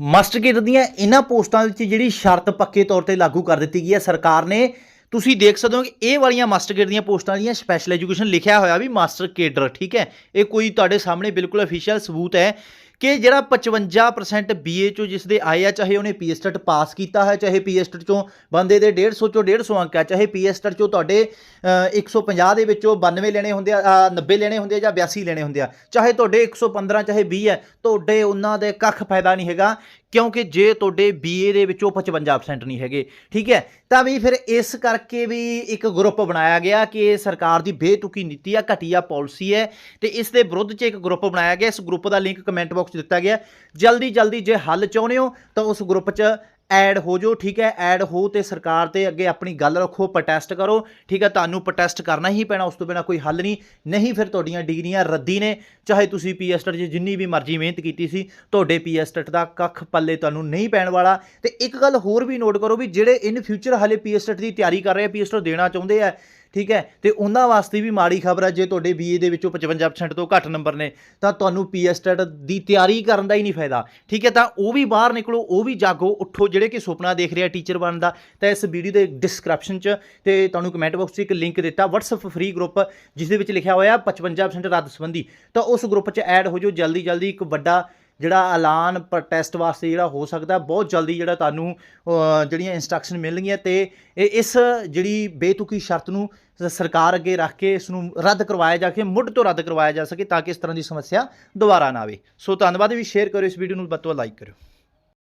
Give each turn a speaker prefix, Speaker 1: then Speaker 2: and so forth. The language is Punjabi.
Speaker 1: ਮਾਸਟਰ ਕੇਡਰ ਦੀਆਂ ਇਹਨਾਂ ਪੋਸਟਾਂ ਵਿੱਚ ਜਿਹੜੀ ਸ਼ਰਤ ਪੱਕੇ ਤੌਰ ਤੇ ਲਾਗੂ ਕਰ ਦਿੱਤੀ ਗਈ ਹੈ, ਸਰਕਾਰ ਨੇ, ਤੁਸੀਂ ਦੇਖ ਸਕਦੇ ਹੋ ਕਿ ਇਹ ਵਾਲੀਆਂ ਮਾਸਟਰ ਕੇਡਰ ਦੀਆਂ ਪੋਸਟਾਂ ਦੀਆਂ ਸਪੈਸ਼ਲ ਐਜੂਕੇਸ਼ਨ ਲਿਖਿਆ ਹੋਇਆ ਵੀ ਮਾਸਟਰ ਕੇਡਰ, ਠੀਕ ਹੈ? ਇਹ ਕੋਈ ਤੁਹਾਡੇ ਸਾਹਮਣੇ ਬਿਲਕੁਲ ਅਫੀਸ਼ੀਅਲ ਸਬੂਤ ਹੈ ਕਿ ਜਿਹੜਾ 55% BA ਚੋਂ ਜਿਸ ਦੇ ਆਏ ਆ ਚਾਹੇ ਉਹਨੇ ਪੀਐਸਟਟ ਪਾਸ ਕੀਤਾ ਹੈ ਚਾਹੇ ਪੀਐਸਟਟ ਚੋਂ ਬੰਦੇ ਦੇ 150 ਚੋਂ 150 ਅੰਕ ਹੈ ਚਾਹੇ ਪੀਐਸਟਟ ਚੋਂ ਤੁਹਾਡੇ ਅ, 150 ਦੇ ਵਿੱਚੋਂ 92 ਲੈਣੇ ਹੁੰਦੇ ਆ ਅ, 90 ਲੈਣੇ ਹੁੰਦੇ ਆ ਜਾਂ 82 ਲੈਣੇ ਹੁੰਦੇ ਆ ਚਾਹੇ ਤੁਹਾਡੇ 115 ਚਾਹੇ 20 ਹੈ ਤੁਹਾਡੇ ਉਹਨਾਂ ਦੇ ਕੱਖ ਫਾਇਦਾ ਨਹੀਂ ਹੈਗਾ ਕਿਉਂਕਿ ਜੇ ਤੁਹਾਡੇ BA ਦੇ ਵਿੱਚੋਂ 55% ਨਹੀਂ ਹੈਗੇ, ਠੀਕ ਹੈ, ਤਾਂ ਵੀ ਫਿਰ ਇਸ ਕਰਕੇ ਵੀ ਇੱਕ ਗਰੁੱਪ ਬਣਾਇਆ ਗਿਆ ਕਿ ਇਹ ਸਰਕਾਰ ਦੀ ਬੇਤੁਕੀ ਨੀਤੀ ਆ, ਘਟੀਆ ਪਾਲਿਸੀ ਹੈ ਤੇ ਇਸ ਦੇ ਵਿਰੁੱਧ 'ਚ ਇੱਕ ਗਰੁੱਪ ਬਣਾਇਆ ਗਿਆ। ਇਸ ਗਰੁੱਪ ਦਾ ਲਿੰਕ ਕਮੈਂਟ ਬਾਕਸ 'ਚ ਦਿੱਤਾ ਗਿਆ। ਜਲਦੀ ਜਲਦੀ ਜੇ ਹੱਲ ਚਾਹੁੰਦੇ ਹੋ ਤਾਂ ਉਸ ਗਰੁੱਪ 'ਚ ਐਡ ਹੋ ਜਾਓ, ਠੀਕ ਹੈ? ਐਡ ਹੋ ਤੇ ਸਰਕਾਰ ਤੇ ਅੱਗੇ ਆਪਣੀ ਗੱਲ ਰੱਖੋ ਪ੍ਰੋਟੈਸਟ ਕਰੋ, ਠੀਕ ਹੈ? ਤੁਹਾਨੂੰ ਪ੍ਰੋਟੈਸਟ ਕਰਨਾ ਹੀ ਪੈਣਾ, ਉਸ ਤੋਂ ਬਿਨਾ ਕੋਈ ਹੱਲ ਨਹੀਂ। ਨਹੀਂ ਫਿਰ ਤੁਹਾਡੀਆਂ ਡਿਗਰੀਆਂ ਰੱਦੀ ਨੇ, ਚਾਹੇ ਤੁਸੀਂ ਪੀਐਸਟਰ 'ਚ ਜਿੰਨੀ ਵੀ ਮਰਜ਼ੀ ਮਿਹਨਤ ਕੀਤੀ ਸੀ, ਤੁਹਾਡੇ ਪੀਐਸਟਰ ਦਾ ਕੱਖ ਪੱਲੇ ਤੁਹਾਨੂੰ ਨਹੀਂ ਪੈਣ ਵਾਲਾ। ਤੇ ਇੱਕ ਗੱਲ ਹੋਰ ਵੀ ਨੋਟ ਕਰੋ ਵੀ ਜਿਹੜੇ ਇਨ ਫਿਊਚਰ ਹਲੇ ਪੀਐਸਟਰ ਦੀ ਤਿਆਰੀ ਕਰ ਰਹੇ ਆ ਪੀਐਸਟਰ ਦੇਣਾ ਚਾਹੁੰਦੇ ਆ ਠੀਕ ਹੈ? ਤੇ ਉਹਨਾਂ ਵਾਸਤੇ ਵੀ ਮਾੜੀ ਖਬਰ ਹੈ ਜੇ ਤੁਹਾਡੇ ਬੀਏ ਦੇ ਵਿੱਚੋਂ 55% ਤੋਂ ਘੱਟ ਨੰਬਰ ਨੇ, ਤਾਂ ਤੁਹਾਨੂੰ ਪੀਐਸਟੈਟ ਦੀ ਤਿਆਰੀ ਕਰਨ ਦਾ ਹੀ ਨਹੀਂ ਫਾਇਦਾ। ਠੀਕ ਹੈ? ਤਾਂ ਉਹ ਵੀ ਬਾਹਰ ਨਿਕਲੋ, ਉਹ ਵੀ ਜਾਗੋ, ਉੱਠੋ, ਜਿਹੜੇ ਕਿ ਸੁਪਨਾ ਦੇਖ ਰਿਹਾ ਟੀਚਰ ਬਣਨ ਦਾ, ਤਾਂ ਇਸ ਵੀਡੀਓ ਦੇ ਡਿਸਕ੍ਰਿਪਸ਼ਨ 'ਚ ਤੇ ਤੁਹਾਨੂੰ ਕਮੈਂਟ ਬਾਕਸ 'ਚ ਇੱਕ ਲਿੰਕ ਦਿੱਤਾ, WhatsApp ਫ੍ਰੀ ਗਰੁੱਪ ਜਿਸ ਦੇ ਵਿੱਚ ਲਿਖਿਆ ਹੋਇਆ 55% ਰੱਦ ਸੰਬੰਧੀ। ਤਾਂ ਉਸ ਗਰੁੱਪ 'ਚ ਐਡ ਹੋ ਜਾਓ ਜਲਦੀ ਜਲਦੀ ਇੱਕ ਵੱਡਾ ਜਿਹੜਾ ਐਲਾਨ ਪ੍ਰੋਟੈਸਟ ਵਾਸਤੇ ਜਿਹੜਾ ਹੋ ਸਕਦਾ, ਬਹੁਤ ਜਲਦੀ ਜਿਹੜਾ ਤੁਹਾਨੂੰ ਜਿਹੜੀਆਂ ਇਨਸਟਰਕਸ਼ਨ ਮਿਲਣਗੀਆਂ ਤੇ ਇਹ- ਇਸ ਜਿਹੜੀ ਬੇਤੁਕੀ ਸ਼ਰਤ ਨੂੰ ਸਰਕਾਰ ਅੱਗੇ ਰੱਖ ਕੇ ਇਸ ਨੂੰ ਰੱਦ ਕਰਵਾਇਆ ਜਾ ਕੇ, ਮੁੱਢ ਤੋਂ ਰੱਦ ਕਰਵਾਇਆ ਜਾ ਸਕੇ ਤਾਂ ਕਿ ਇਸ ਤਰ੍ਹਾਂ ਦੀ ਸਮੱਸਿਆ ਦੁਬਾਰਾ ਨਾ ਆਵੇ। ਸੋ ਧੰਨਵਾਦ ਵੀ ਸ਼ੇਅਰ ਕਰੋ ਇਸ ਵੀਡੀਓ ਨੂੰ, ਵੱਧ ਤੋਂ ਵੱਧ ਲਾਈਕ ਕਰਿਓ।